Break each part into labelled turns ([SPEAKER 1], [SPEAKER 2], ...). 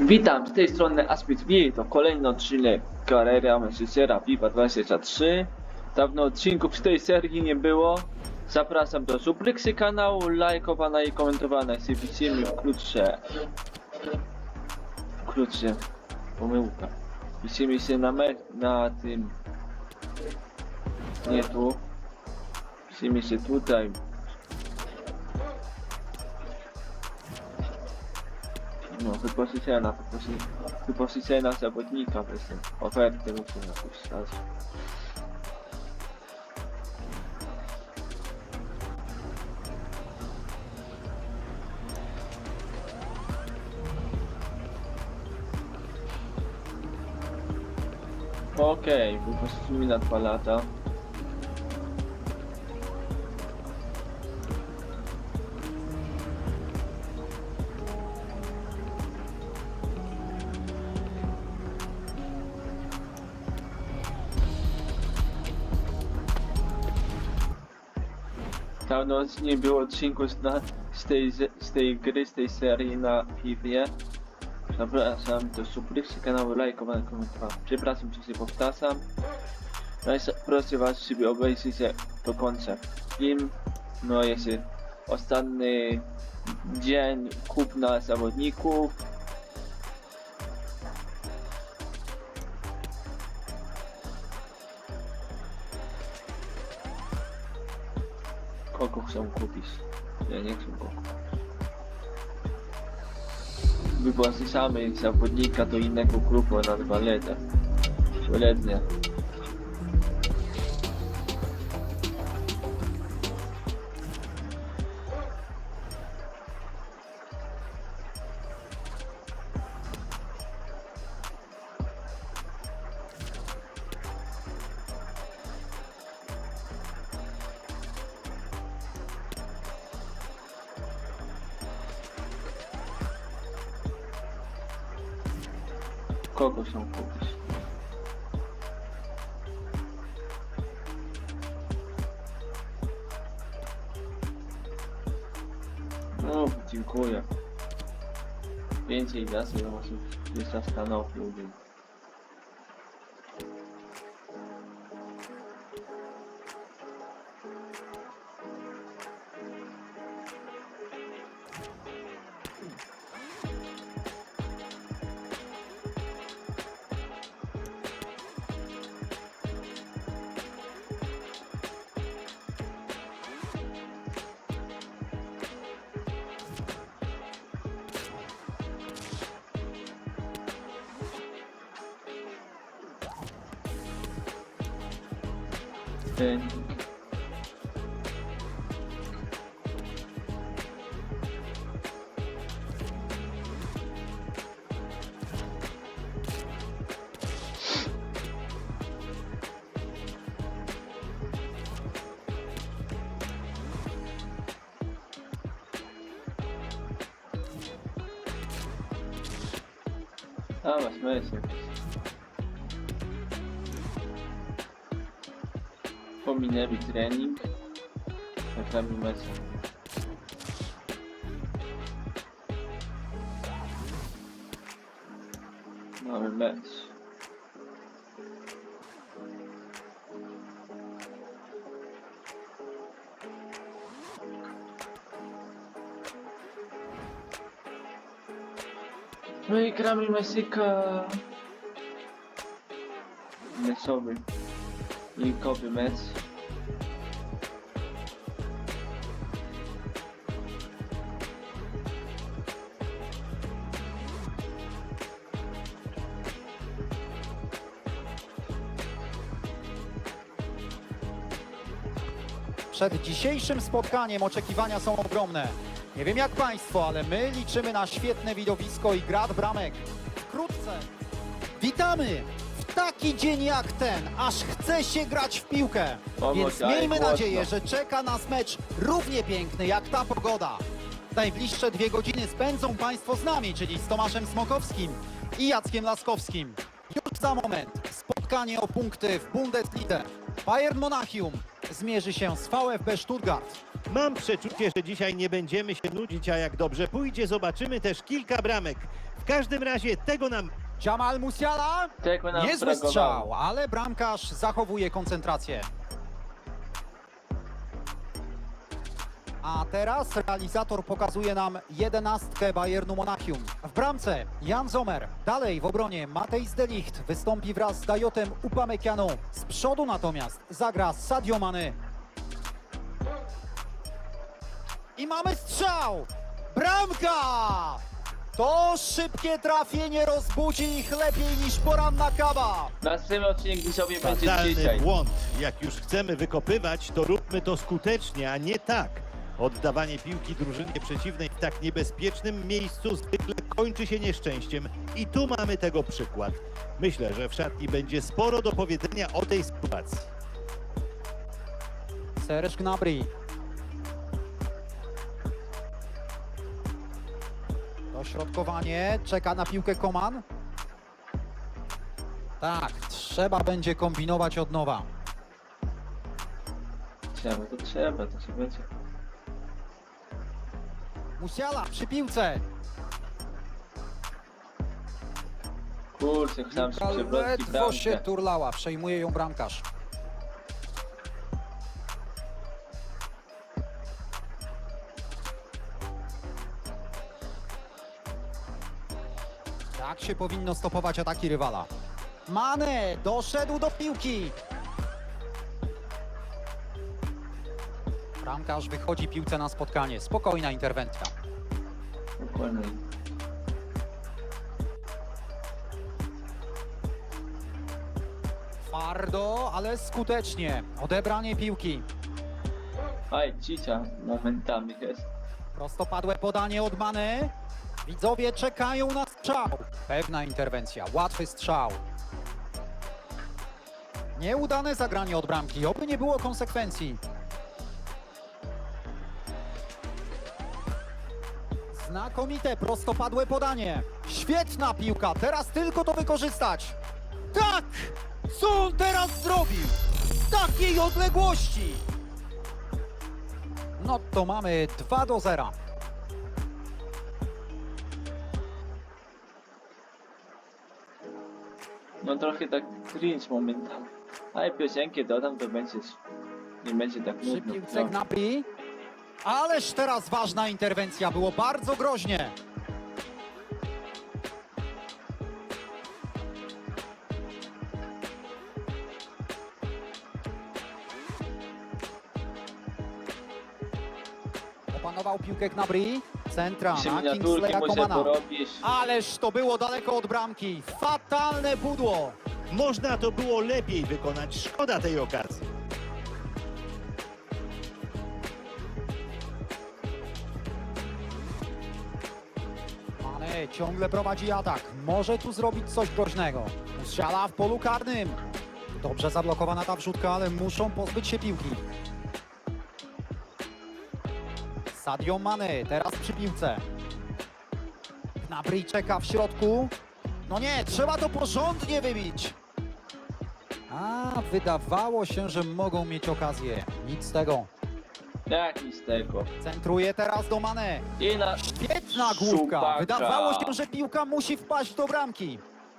[SPEAKER 1] Witam, z tej strony Aspid V, to kolejny odcinek Kariera Menedżera FIFA 23. Dawno odcinków z tej serii nie było. Zapraszam do subskrypcji kanału, lajkowania i komentowania. Jeśli widzimy wkrótce... Wkrótce... Pomyłka. Widzimy się na me... na tym... Nie tu. Widzimy się tutaj. No, wypożyczenia, wypożyczenia, zawodnika, właśnie oferty muszę napisać. Okej, okay, wypożyczymy na dwa lata. Dawno nie było odcinku z, na, z, tej, z tej gry, z tej serii na piwie. Zapraszam do subskrypcji kanału, lajkowania, komentowania. Przepraszam, że się powtarzam. No proszę was, żeby obejrzycie do końca film. No jest ostatni dzień kupna zawodników. Kogo chcą kupić? Ja nie chcę go kupić. Wypłacamy zawodnika do innego klubu na dwa lata. Dwuletnie. Kogo chcą kupić? No, dziękuję. Więcej razy osób się zastanowił. Ten... A, masz myśl. Pominęli trening. Zagramy mecz. Mamy mecz. No i gramy Mesyka. Meczowy. Linkowy mecz.
[SPEAKER 2] Przed dzisiejszym spotkaniem oczekiwania są ogromne. Nie wiem jak Państwo, ale my liczymy na świetne widowisko i grad bramek. Wkrótce witamy w taki dzień jak ten, aż chce się grać w piłkę.
[SPEAKER 1] Pomóż,
[SPEAKER 2] Więc miejmy nadzieję, że czeka nas mecz równie piękny jak ta pogoda. Najbliższe dwie godziny spędzą Państwo z nami, czyli z Tomaszem Smokowskim i Jackiem Laskowskim. Już za moment spotkanie o punkty w Bundeslidze. Bayern Monachium zmierzy się z VfB Stuttgart.
[SPEAKER 3] Mam przeczucie, że dzisiaj nie będziemy się nudzić, a jak dobrze pójdzie, zobaczymy też kilka bramek. W każdym razie tego nam
[SPEAKER 2] Jamal Musiala.
[SPEAKER 1] Tego nam
[SPEAKER 2] Niezły
[SPEAKER 1] brakowało.
[SPEAKER 2] strzał, ale bramkarz zachowuje koncentrację. A teraz realizator pokazuje nam jedenastkę Bayernu Monachium. W bramce Jan Zomer. Dalej w obronie Matejs de Ligt wystąpi wraz z Dajotem Upamekianą. Z przodu natomiast zagra Sadio Mane. I mamy strzał! Bramka! To szybkie trafienie rozbudzi ich lepiej niż poranna kawa.
[SPEAKER 1] Następny odcinek widzowie będzie
[SPEAKER 3] fatalny
[SPEAKER 1] dzisiaj.
[SPEAKER 3] błąd. Jak już chcemy wykopywać, to róbmy to skutecznie, a nie tak. Oddawanie piłki drużynie przeciwnej w tak niebezpiecznym miejscu zwykle kończy się nieszczęściem i tu mamy tego przykład. Myślę, że w szatni będzie sporo do powiedzenia o tej sytuacji.
[SPEAKER 2] Serge Gnabry. Dośrodkowanie, czeka na piłkę Koman. Tak, trzeba będzie kombinować od nowa.
[SPEAKER 1] Trzeba, to trzeba, to się będzie.
[SPEAKER 2] Musiala przy piłce.
[SPEAKER 1] Kurczę, chciałem się przewrotki
[SPEAKER 2] ledwo się
[SPEAKER 1] bramkę.
[SPEAKER 2] turlała, przejmuje ją bramkarz. Tak się powinno stopować ataki rywala. Mane doszedł do piłki. Bramkarz wychodzi piłce na spotkanie. Spokojna interwencja.
[SPEAKER 1] Dokładnie.
[SPEAKER 2] Twardo, ale skutecznie. Odebranie piłki.
[SPEAKER 1] Aj, cicia momentami jest.
[SPEAKER 2] Prostopadłe podanie od Many. Widzowie czekają na strzał. Pewna interwencja, łatwy strzał. Nieudane zagranie od bramki, oby nie było konsekwencji. Znakomite prostopadłe podanie. Świetna piłka, teraz tylko to wykorzystać. Tak! Co on teraz zrobił? Z takiej odległości! No to mamy 2 do 0.
[SPEAKER 1] No trochę tak cringe momentami. Ale piosenkę dodam, to będzie... Nie będzie tak nudno.
[SPEAKER 2] piłce
[SPEAKER 1] No.
[SPEAKER 2] Ależ teraz ważna interwencja, było bardzo groźnie. Opanował piłkę Gnabry. Centra na
[SPEAKER 1] miniaturki
[SPEAKER 2] Kingsleya Komana. Ależ to było daleko od bramki. Fatalne pudło.
[SPEAKER 3] Można to było lepiej wykonać, szkoda tej okazji.
[SPEAKER 2] Ciągle prowadzi atak. Może tu zrobić coś groźnego. Strzela w polu karnym. Dobrze zablokowana ta wrzutka, ale muszą pozbyć się piłki. Sadio Mane teraz przy piłce. Gnabry czeka w środku. No nie, trzeba to porządnie wybić. A, wydawało się, że mogą mieć okazję. Nic z tego.
[SPEAKER 1] Jaki z tego?
[SPEAKER 2] Centruje teraz do Mane.
[SPEAKER 1] I na...
[SPEAKER 2] Świetna główka. Wydawało się, że piłka musi wpaść do bramki.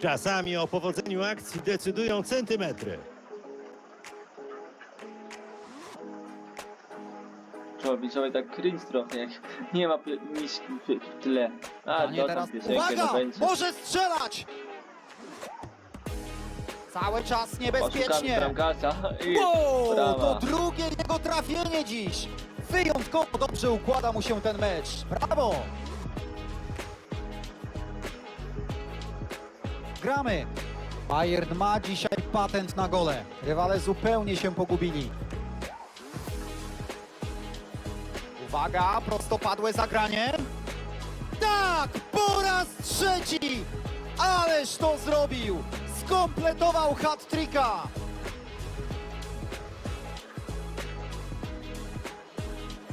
[SPEAKER 3] Czasami o powodzeniu akcji decydują centymetry.
[SPEAKER 1] Trzeba widzowie tak cringe trochę, jak nie ma pie- miski w- w tle. A,
[SPEAKER 2] nie
[SPEAKER 1] dodam
[SPEAKER 2] teraz.
[SPEAKER 1] piosenkę,
[SPEAKER 2] Uwaga!
[SPEAKER 1] no będzie.
[SPEAKER 2] Może strzelać! Cały czas niebezpiecznie.
[SPEAKER 1] bramkarza i
[SPEAKER 2] Wow,
[SPEAKER 1] brawa.
[SPEAKER 2] to drugie jego trafienie dziś. Wyjątkowo dobrze układa mu się ten mecz. Brawo! Gramy. Bayern ma dzisiaj patent na gole. Rywale zupełnie się pogubili. Uwaga, prostopadłe zagranie. Tak, po raz trzeci! Ależ to zrobił! Skompletował hat-tricka!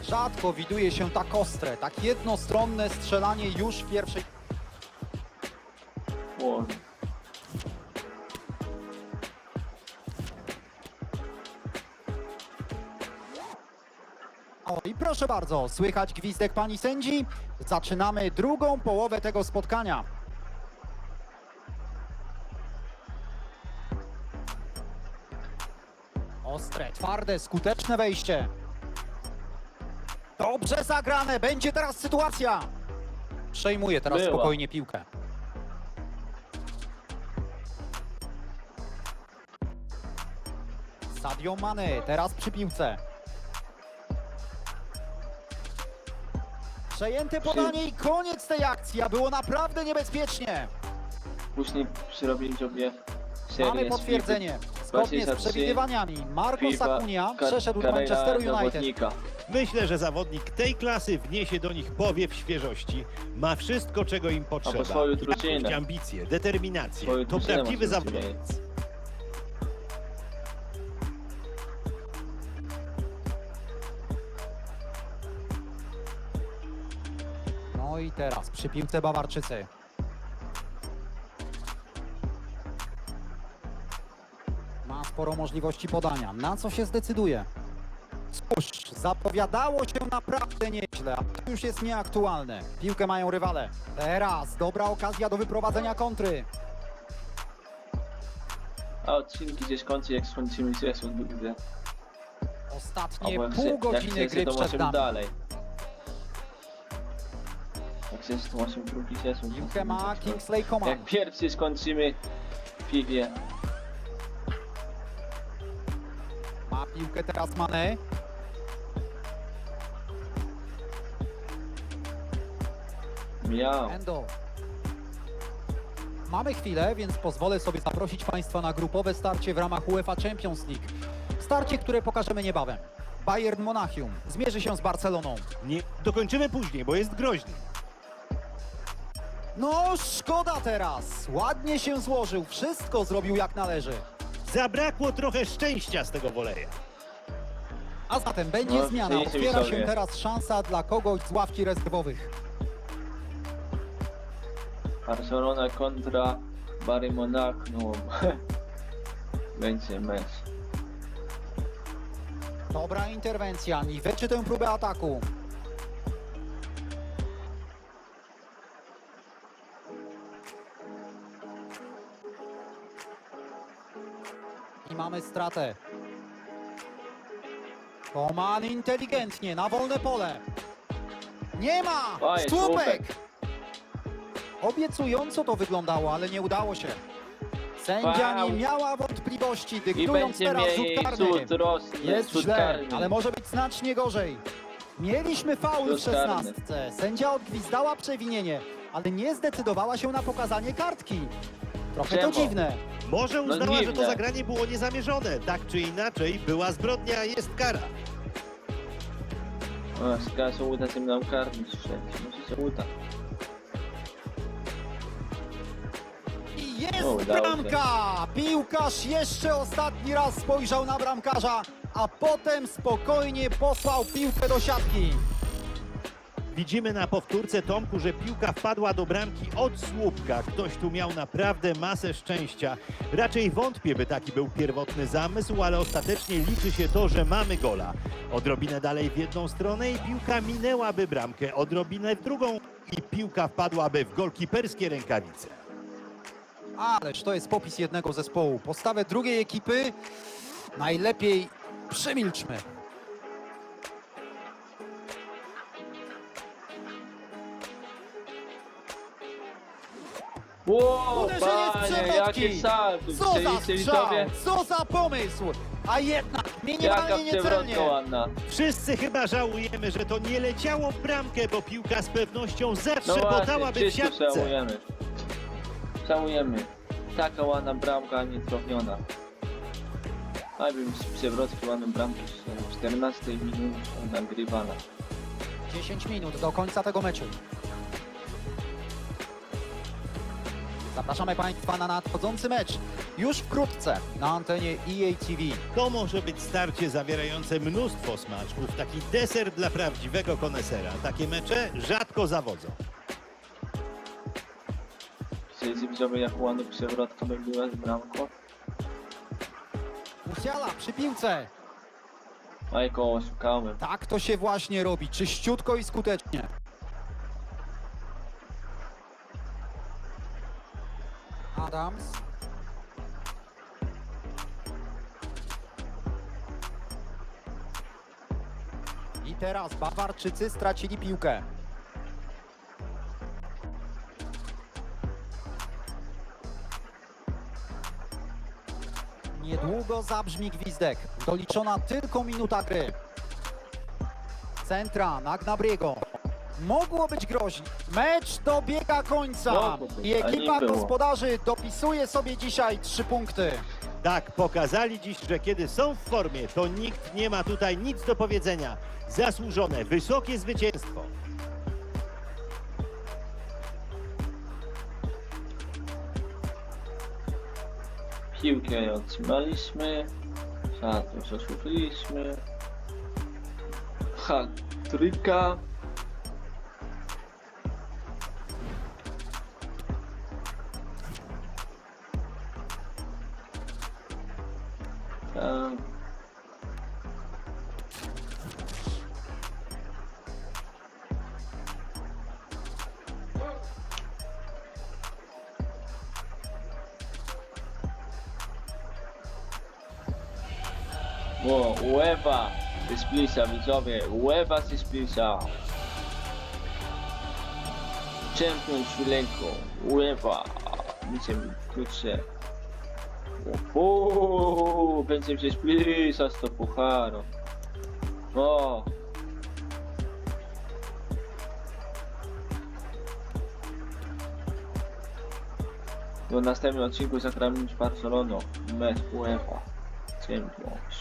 [SPEAKER 2] Rzadko widuje się tak ostre, tak jednostronne strzelanie już w pierwszej...
[SPEAKER 1] O,
[SPEAKER 2] Oj, Proszę bardzo, słychać gwizdek pani sędzi? Zaczynamy drugą połowę tego spotkania. Ostre, twarde, skuteczne wejście. Dobrze zagrane, będzie teraz sytuacja. Przejmuje teraz
[SPEAKER 1] Była.
[SPEAKER 2] spokojnie piłkę. Sadio Mane, teraz przy piłce. Przejęte podanie i koniec tej akcji, a było naprawdę niebezpiecznie.
[SPEAKER 1] Później przyrobili sobie serię
[SPEAKER 2] Mamy
[SPEAKER 1] z
[SPEAKER 2] potwierdzenie. Zgodnie z
[SPEAKER 1] 23
[SPEAKER 2] przewidywaniami, Marco Sakunia przeszedł do Manchesteru United.
[SPEAKER 1] zawodnika.
[SPEAKER 3] Myślę, że zawodnik tej klasy wniesie do nich powiew świeżości. Ma wszystko, czego im potrzeba.
[SPEAKER 1] swoją
[SPEAKER 3] Jakość,
[SPEAKER 1] drużynę.
[SPEAKER 3] ambicje, determinację.
[SPEAKER 1] Swoją
[SPEAKER 3] To
[SPEAKER 1] drużynę
[SPEAKER 3] prawdziwy
[SPEAKER 1] może
[SPEAKER 3] zawodnik.
[SPEAKER 2] No i teraz przy piłce Bawarczycy. Sporo możliwości podania. Na co się zdecyduje? Cóż, zapowiadało się naprawdę nieźle, a to już jest nieaktualne. Piłkę mają rywale. Teraz dobra okazja do wyprowadzenia kontry.
[SPEAKER 1] A odcinki gdzieś kończy, jak skończymy sezon, widzę.
[SPEAKER 2] Ostatnie
[SPEAKER 1] Albo jak
[SPEAKER 2] pół
[SPEAKER 1] jak
[SPEAKER 2] godziny
[SPEAKER 1] chcecie,
[SPEAKER 2] gry
[SPEAKER 1] to
[SPEAKER 2] przed nami.
[SPEAKER 1] dalej. Jak chcesz, to drugi sezon.
[SPEAKER 2] Piłkę ma Kingsley
[SPEAKER 1] Jak
[SPEAKER 2] Coman.
[SPEAKER 1] pierwszy skończymy w piwie.
[SPEAKER 2] Piłkę teraz Mane.
[SPEAKER 1] Miał.
[SPEAKER 2] Endo. Mamy chwilę, więc pozwolę sobie zaprosić Państwa na grupowe starcie w ramach UEFA Champions League. Starcie, które pokażemy niebawem. Bayern Monachium zmierzy się z Barceloną.
[SPEAKER 3] Nie dokończymy później, bo jest groźny.
[SPEAKER 2] No, szkoda teraz. Ładnie się złożył, wszystko zrobił jak należy.
[SPEAKER 3] Zabrakło trochę szczęścia z tego woleja.
[SPEAKER 2] A zatem będzie
[SPEAKER 1] No,
[SPEAKER 2] zmiana.
[SPEAKER 1] przyjrzyj
[SPEAKER 2] Otwiera się teraz szansa dla kogoś z ławki rezerwowych.
[SPEAKER 1] Barcelona kontra Bary Monachium. Będzie mecz.
[SPEAKER 2] Dobra interwencja, niweczy tę próbę ataku. Mamy stratę. Koman inteligentnie, na wolne pole. Nie ma! Słupek. Obiecująco to wyglądało, ale nie udało się. Sędzia
[SPEAKER 1] Wow.
[SPEAKER 2] nie miała wątpliwości,
[SPEAKER 1] I
[SPEAKER 2] dyktując
[SPEAKER 1] będzie
[SPEAKER 2] teraz rzut
[SPEAKER 1] mieli
[SPEAKER 2] karny.
[SPEAKER 1] cud
[SPEAKER 2] Jest
[SPEAKER 1] cud
[SPEAKER 2] źle,
[SPEAKER 1] karny.
[SPEAKER 2] ale może być znacznie gorzej. Mieliśmy faul w
[SPEAKER 1] Rzut karny.
[SPEAKER 2] szesnastce. Sędzia odgwizdała przewinienie, ale nie zdecydowała się na pokazanie kartki. Trochę
[SPEAKER 1] Czemu?
[SPEAKER 2] to dziwne.
[SPEAKER 3] Może
[SPEAKER 1] No
[SPEAKER 3] uznała, że to zagranie było niezamierzone. Tak czy inaczej, była zbrodnia, jest kara.
[SPEAKER 1] O, skoro się uda tym nam karny strzelić. Może się uda.
[SPEAKER 2] I jest
[SPEAKER 1] O, udało się.
[SPEAKER 2] bramka! Piłkarz jeszcze ostatni raz spojrzał na bramkarza, a potem spokojnie posłał piłkę do siatki.
[SPEAKER 3] Widzimy na powtórce Tomku, że piłka wpadła do bramki od słupka. Ktoś tu miał naprawdę masę szczęścia. Raczej wątpię, by taki był pierwotny zamysł, ale ostatecznie liczy się to, że mamy gola. Odrobinę dalej w jedną stronę i piłka minęłaby bramkę, odrobinę w drugą i piłka wpadłaby w golkiperskie rękawice.
[SPEAKER 2] Ależ to jest popis jednego zespołu. Postawę drugiej ekipy najlepiej przemilczmy.
[SPEAKER 1] Ło,
[SPEAKER 2] Uderzenie z
[SPEAKER 1] panie, salto!
[SPEAKER 2] Co za
[SPEAKER 1] Przejście
[SPEAKER 2] strzał! Co za pomysł! A jednak
[SPEAKER 1] Jaka
[SPEAKER 2] minimalnie niecelnie.
[SPEAKER 1] przewrotka ładna.
[SPEAKER 3] Wszyscy chyba żałujemy, że to nie leciało w bramkę, bo piłka z pewnością
[SPEAKER 1] No
[SPEAKER 3] zatrzepotałaby
[SPEAKER 1] właśnie,
[SPEAKER 3] w
[SPEAKER 1] wszyscy
[SPEAKER 3] siatce.
[SPEAKER 1] żałujemy. Żałujemy. Taka ładna bramka, nie trafiona. A bym z przewrotki ładną bramkę. W 14 minucie nagrywana.
[SPEAKER 2] 10 minut do końca tego meczu. Zapraszamy Państwa na nadchodzący mecz. Już wkrótce na antenie EA TV.
[SPEAKER 3] To może być starcie zawierające mnóstwo smaczków, taki deser dla prawdziwego konesera. Takie mecze rzadko zawodzą.
[SPEAKER 1] Widzicie widzowie jak ładna przewrotka z bramką?
[SPEAKER 2] Musiala przy piłce.
[SPEAKER 1] Majko, szukamy.
[SPEAKER 2] Tak to się właśnie robi, czyściutko i skutecznie. Adams. I teraz Bawarczycy stracili piłkę. Niedługo zabrzmi gwizdek. Doliczona tylko minuta gry. Centra na Gnabriego. Mogło być groźnie. Mecz dobiega końca. I ekipa gospodarzy dopisuje sobie dzisiaj trzy punkty.
[SPEAKER 3] Tak, pokazali dziś, że kiedy są w formie, to nikt nie ma tutaj nic do powiedzenia. Zasłużone, wysokie zwycięstwo.
[SPEAKER 1] Piłkę otrzymaliśmy. Szatu zasłużyliśmy. Ha, trójka. Ło, UEFA się splisa, widzowie. UEFA się splisa. Champion Shulenko. UEFA. Będziemy wkrótce. Uuu, będziemy się splisa z to pucharu. O. W następnym odcinku zagramy z Barceloną. Mecz UEFA. Champions.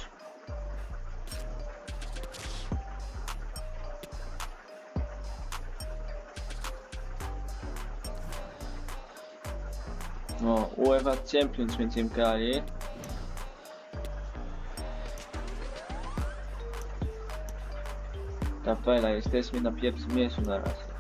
[SPEAKER 1] No, UEFA Champions będziemy grali. Tabela, jesteśmy na pierwszym miejscu na razie.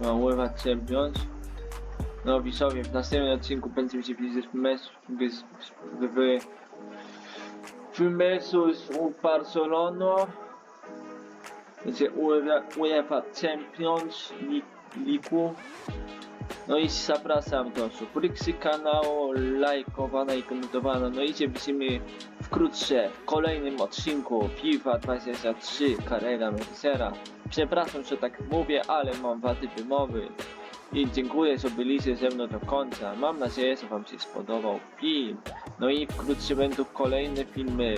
[SPEAKER 1] No, UEFA Champions. No, widzowie, w następnym odcinku będziemy się widzieć mecz w, w, w, w meczu z Barceloną. Będzie UEFA, UEFA Champions League. No i zapraszam do subskrypcji kanału, lajkowania i komentowania. No i się wkrótce w kolejnym odcinku FIFA 23 Karera Mentzera. Przepraszam, że tak mówię, ale mam wady wymowy. I dziękuję, że byliście ze mną do końca. Mam nadzieję, że Wam się spodobał film. No i wkrótce będą kolejne filmy